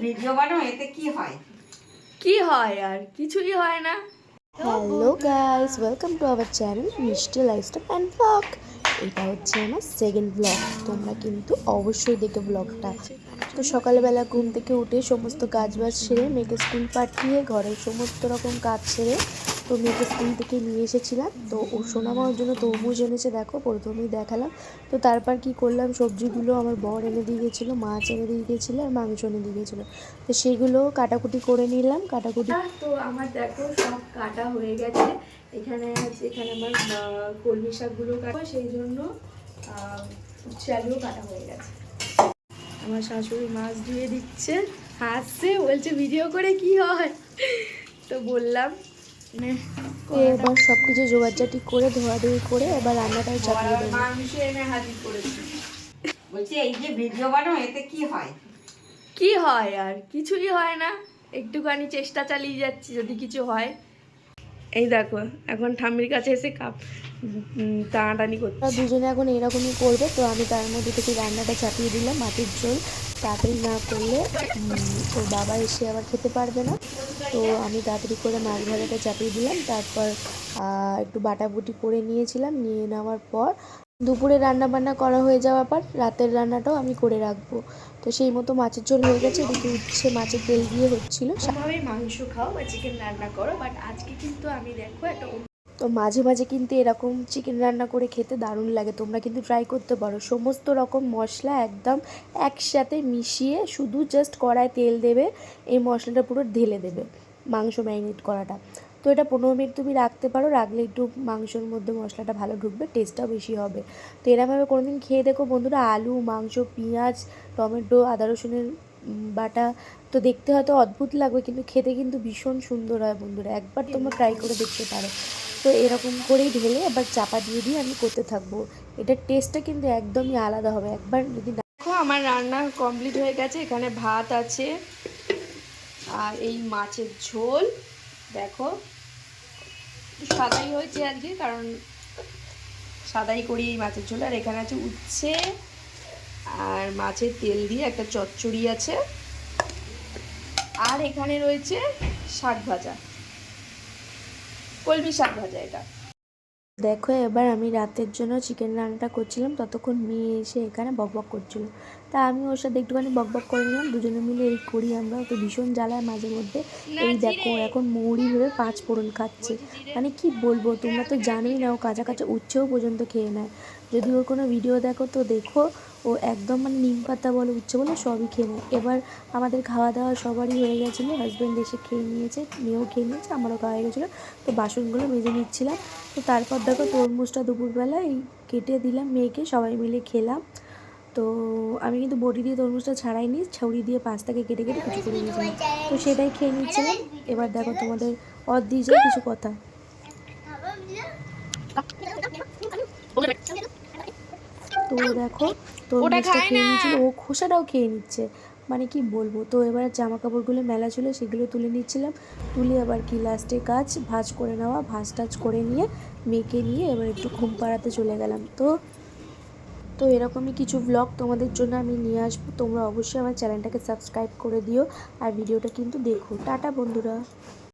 Video বানাও এতে কি হয়? কি হয় আর? কিছুই হয় না। Hello guys welcome to our channel Mishti lifestyle and blog এটা হচ্ছে আমার সেকেন্ড ব্লগ তোমরা কিন্তু অবশ্যই দেখে ব্লগটা তো সকালবেলা ঘুম থেকে উঠে সমস্ত কাজ বাজ সেরে মেয়েকে স্কুল পাঠিয়ে ঘরের সমস্ত রকম কাজ সেরে তো মেয়েকে স্কুল থেকে নিয়ে এসেছিলাম। তো ও সোনামার জন্য তরমুজ এনেছে দেখো প্রথমেই দেখালাম। তো তারপর কি করলাম সবজিগুলো আমার বর এনে দিয়ে গেছিল মাছ এনে দিয়ে গেছিল আর মাংস এনে দিয়ে গেছিল। তো সেগুলো কাটাকুটি করে নিলাম কাটাকুটি তো আমার দেখো সব কাটা হয়ে গেছে। এখানে এখানে আমার কলমি শাকগুলো কাটা সেই জন্য আহ, কাটা হয়ে গেছে। আমার শাশুড়ি মাছ ধুয়ে দিচ্ছে হাসছে বলছে ভিডিও করে কি হয়? তো বললাম এবার সব কিছু জোগাড়জাটি করে ধোয়াধুয়ি করে এবার রান্নাটাও চাপিয়ে দেবো। বলছি এই যে ভিডিও বানাও এতে কি হয়? কি হয় আর? কিছুই হয় না। একটুখানি চেষ্টা চালিয়ে যাচ্ছি যদি কিছু হয়। এই দেখো এখন ঠাম্মির কাছে এসে কাপ টানাটানি করছে। দুজনে এখন এরকমই করবে তো আমি তার মধ্যে থেকে রান্নাটা চাপিয়ে দিলাম মাটির ঝোল। তাড়াতাড়ি না করলে ওর বাবা এসে আবার খেতে পারবে না। তো আমি তাড়াতাড়ি করে মাছ ভাজাটা চাপিয়ে দিলাম তারপর একটু বাটাবুটি করে নিয়েছিলাম নিয়ে নেওয়ার পর দুপুরে রান্না বান্না করা হয়ে যাওয়ার পর রাতের রান্নাটাও আমি করে রাখব। তো সেই মতো মাছের ঝোল হয়ে গেছে এদিকে উচ্ছে মাছের তেল দিয়ে হচ্ছিল। সবাই মাংস খাও বা চিকেন রান্না করো বাট আজকে কিন্তু আমি দেখো একটা তো মাঝে মাঝে কিন্তু এরকম চিকেন রান্না করে খেতে দারুণ লাগে। তোমরা কিন্তু ট্রাই করতে পারো। সমস্ত রকম মশলা একদম একসাথে মিশিয়ে শুধু জাস্ট কড়ায় তেল দেবে, এই মশলাটা পুরো ঢেলে দেবে মাংস ম্যারিনেট করাটা। তো এটা পনেরো মিনিট তুমি রাখতে পারো, রাখলে একটু মাংসর মধ্যে মশলাটা ভালো ঢুকবে টেস্টটাও বেশি হবে। তো এরমভাবে কোনোদিন খেয়ে দেখো বন্ধুরা, আলু, মাংস, পেঁয়াজ, টমেটো, আদা রসুনের বাটা তো দেখতে হয়তো অদ্ভুত লাগবে, কিন্তু খেতে কিন্তু ভীষণ সুন্দর হয় বন্ধুরা। একবার তোমরা ট্রাই করে দেখতে পারো। তো এরকম করেই ঢেলে আবার চাপা দিয়ে দিয়ে আমি করতে থাকব। এটার টেস্টটা কিন্তু একদমই আলাদা হবে। একবার যদি দেখো, আমার রান্না কমপ্লিট হয়ে গেছে। এখানে ভাত আছে আর এই মাছের ঝোল। দেখো সাদাই হয়েছে আজকে, কারণ সাদাই করি এই মাছের ঝোল। আর এখানে আছে উচ্ছে আর মাছের তেল দিয়ে একটা চচ্চড়ি আছে। আর এখানে রয়েছে শাক ভাজা। কলমি শাক ভাজা এটা। দেখো, এবার আমি রাতের জন্য চিকেন রান্নাটা করছিলাম, ততক্ষণ মেয়ে এসে এখানে বকবক করছিল। তা আমি ওর সাথে একটুখানি বক বক করে নিলাম। দুজনে মিলে এই করি আমরা। তো ভীষণ জ্বালায় মাঝে মধ্যে। এই দেখো এখন মৌরি ভেবে পাঁচ ফোড়ন খাচ্ছে। মানে কি বলব তোমরা তো জানোই না ও কাঁচা কাঁচা উচ্ছেও পর্যন্ত খেয়ে নেয়। যদি ওর কোনো ভিডিও দেখো তো দেখো ও একদম মানে নিম পাতা বলো উচ্ছে বলো সবই খেয়ে নেয়। এবার আমাদের খাওয়া দাওয়া সবারই হয়ে গেছিল হাজব্যান্ড এসে খেয়ে নিয়েছে মেয়েও খেয়ে নিয়েছে আমারও খাওয়া হয়ে গেছিল। তো বাসনগুলো মেজে নিচ্ছিলাম। তো তারপর দেখো তরমুজটা দুপুরবেলা এই কেটে দিলাম মেয়েকে সবাই মিলে খেলাম। তো আমি কিন্তু বটি দিয়ে তরমুজটা ছাড়াইনি ছড়ি দিয়ে পাঁচটাকে কেটে কেটে কিছু করে নিয়েছিলাম তো সেটাই খেয়ে নিচ্ছিলাম এবার দেখো তোমাদের দিয়ে কিছু কথা। তো দেখো তরমুজটা খেয়ে নিচ্ছিল ও খোসাটাও খেয়ে নিচ্ছে। মানে কি বলব? তো এবার জামা কাপড়গুলো মেলা ছিল সেগুলো তুলে নিচ্ছিলাম। তুলে আবার কি লাস্টে কাজ? ভাজ করে নেওয়া ভাজ টাজ করে নিয়ে মেয়েকে নিয়ে এবার একটু ঘুম পাড়াতে চলে গেলাম। তো তো এরকমই কিছু ব্লগ তোমাদের জন্য আমি নিয়ে আসব। তোমরা অবশ্যই আমার চ্যানেলটাকে সাবস্ক্রাইব করে দিও আর ভিডিওটা কিন্তু দেখো। টাটা বন্ধুরা।